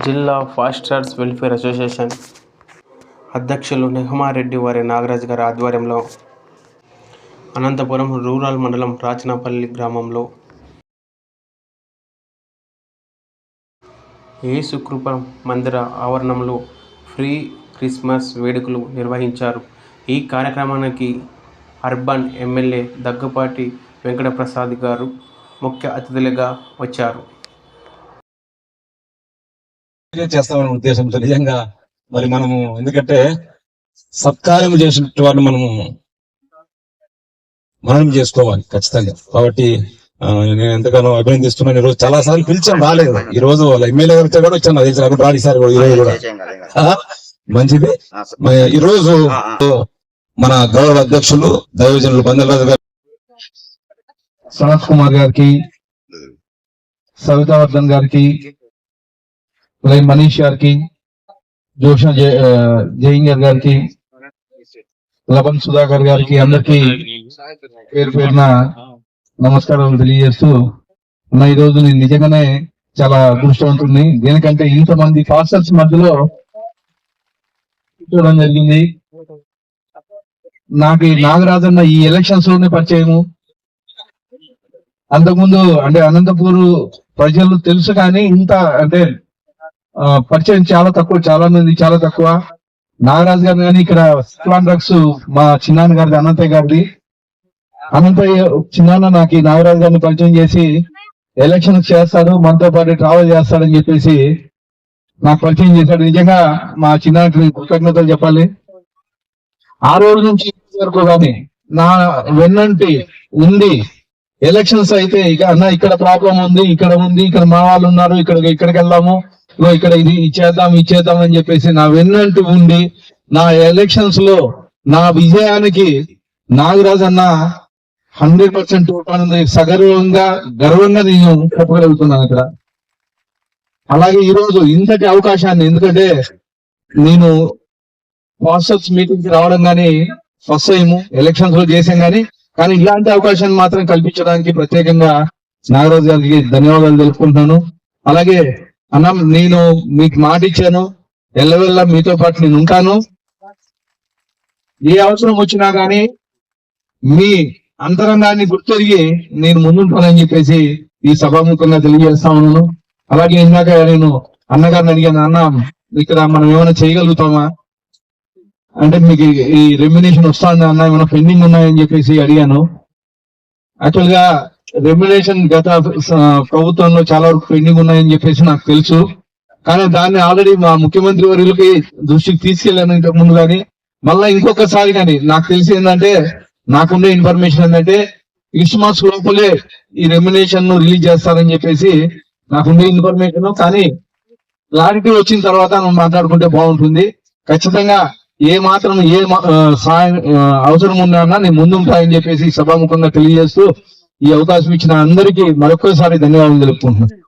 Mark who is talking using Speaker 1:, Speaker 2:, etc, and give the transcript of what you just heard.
Speaker 1: జిల్లా pastors welfare association అధ్యక్షులు నెహమారెడ్డి వారి నాగరాజు గారి ఆధ్వర్యంలో అనంతపురం రూరల్ మండలం రాచనపల్లి గ్రామంలో ఏసుకృప మందిర ఆవరణంలో ఫ్రీ క్రిస్మస్ వేడుకలు నిర్వహించారు. ఈ కార్యక్రమానికి అర్బన్ ఎమ్మెల్యే దగ్గుపాటి వెంకటప్రసాద్ గారు ముఖ్య అతిథులుగా వచ్చారు.
Speaker 2: చేస్తామనే ఉద్దేశంతో నిజంగా మరి మనము ఎందుకంటే సత్కార్యం చేసినట్టు వారిని మనము మనం చేసుకోవాలి ఖచ్చితంగా. కాబట్టి నేను ఎంతగానో అభినందిస్తున్నాను. ఈ రోజు చాలా సార్లు పిలిచాను రాలేదు. ఈ రోజు వాళ్ళ ఎమ్మెల్యే గారితో కూడా వచ్చాను అది రాడు ఈసారి కూడా ఈ రోజు కూడా మంచిది. మరి ఈ రోజు మన గౌరవ అధ్యక్షులు దైవజనులు బందలరాజు గారు.
Speaker 3: సనత్ కుమార్ గారికి సవితావర్ధన్ గారికి అలాగే మనీష్ గారికి జోష జయంగర్ గారికి లవన్ సుధాకర్ గారికి అందరికి పేరు పేరున నమస్కారాలు తెలియజేస్తూ నా ఈ రోజు నేను నిజంగానే చాలా అదృష్టవంతుడిని. దేనికంటే ఇంతమంది ఫాస్టర్స్ మధ్యలో చూడడం జరిగింది. నాకు ఈ నాగరాజన్న ఈ ఎలక్షన్స్లోనే పరిచయము. అంతకుముందు అంటే అనంతపూర్ ప్రజలు తెలుసు కానీ ఇంత అంటే పరిచయం చాలా తక్కువ చాలా మంది చాలా తక్కువ. నాగరాజు గారు కానీ ఇక్కడ సిక్లాన్ డ్రగ్స్ మా చిన్నాన్న గారిది అనంతయ్య గారిది. అనంతయ్య చిన్నాన్న నాకు నాగరాజు గారిని పరిచయం చేసి ఎలక్షన్ చేస్తాడు మనతో పాటు ట్రావెల్ చేస్తాడని చెప్పేసి నాకు పరిచయం చేశాడు. నిజంగా మా చిన్నాన్నకి కృతజ్ఞతలు చెప్పాలి. ఆ రోజు నుంచి వరకు కానీ నా వెన్నంటి ఉంది. ఎలక్షన్స్ అయితే ఇక అన్న ఇక్కడ ప్రాబ్లం ఉంది ఇక్కడ ఉంది ఇక్కడ మా వాళ్ళు ఉన్నారు ఇక్కడ ఇక్కడికి వెళ్దాము. ఇక్కడ ఇది ఇచ్చేద్దాం ఇచ్చేద్దాం అని చెప్పేసి నా వెన్నంటూ ఉండి నా ఎలక్షన్స్లో నా విజయానికి నాగరాజ్ అన్న హండ్రెడ్ పర్సెంట్ సగర్వంగా గర్వంగా నేను చెప్పగలుగుతున్నాను ఇక్కడ. అలాగే ఈ రోజు ఇంతటి అవకాశాన్ని ఎందుకంటే నేను పాస్టర్స్ మీటింగ్కి రావడం కానీ ఫస్ట్ టైం ఎలక్షన్స్లో చేసాం కానీ కానీ ఇలాంటి అవకాశాన్ని మాత్రం కల్పించడానికి ప్రత్యేకంగా నాగరాజు గారికి ధన్యవాదాలు తెలుపుకుంటున్నాను. అలాగే అన్న నేను మీకు మాట ఇచ్చాను. ఎల్లవెల్లా మీతో పాటు నేను ఉంటాను. ఏ అవసరం వచ్చినా కానీ మీ అంతరంగాన్ని గుర్తెరిగి నేను ముందుంటానని చెప్పేసి ఈ సభాముఖంగా తెలియజేస్తా ఉన్నాను. అలాగే ఇందాక నేను అన్నగారిని అడిగాను అన్న ఇక్కడ మనం ఏమైనా చేయగలుగుతామా? అంటే మీకు ఈ- రెమ్యునేషన్ రెమ్యునేషన్ వస్తుంది అన్న? ఏమైనా పెండింగ్ ఉన్నాయని చెప్పేసి అడిగాను. యాక్చువల్గా రెమ్యునేషన్ గత ప్రభుత్వంలో చాలా వరకు పెండింగ్ ఉన్నాయని చెప్పేసి నాకు తెలుసు. కానీ దాన్ని ఆల్రెడీ మా ముఖ్యమంత్రి వర్యులకి దృష్టికి తీసుకెళ్ళాను ఇంతకు ముందు కానీ మళ్ళీ ఇంకొకసారి కానీ నాకు తెలిసి ఏంటంటే నాకున్న ఇన్ఫర్మేషన్ ఏంటంటే క్రిస్మస్ లోపలే ఈ రెమ్యునేషన్ను రిలీజ్ చేస్తారని చెప్పేసి నాకుండే ఇన్ఫర్మేషన్. కానీ క్లారిటీ వచ్చిన తర్వాత మనం మాట్లాడుకుంటే బాగుంటుంది. ఖచ్చితంగా ఏ మాత్రం ఏ మా- సాయం అవసరం ఉన్నా నేను ముందుంటాయని చెప్పేసి సభాముఖంగా తెలియజేస్తూ ఈ అవకాశం ఇచ్చిన అందరికీ మరొకసారి ధన్యవాదాలు తెలుపుకుంటున్నాను.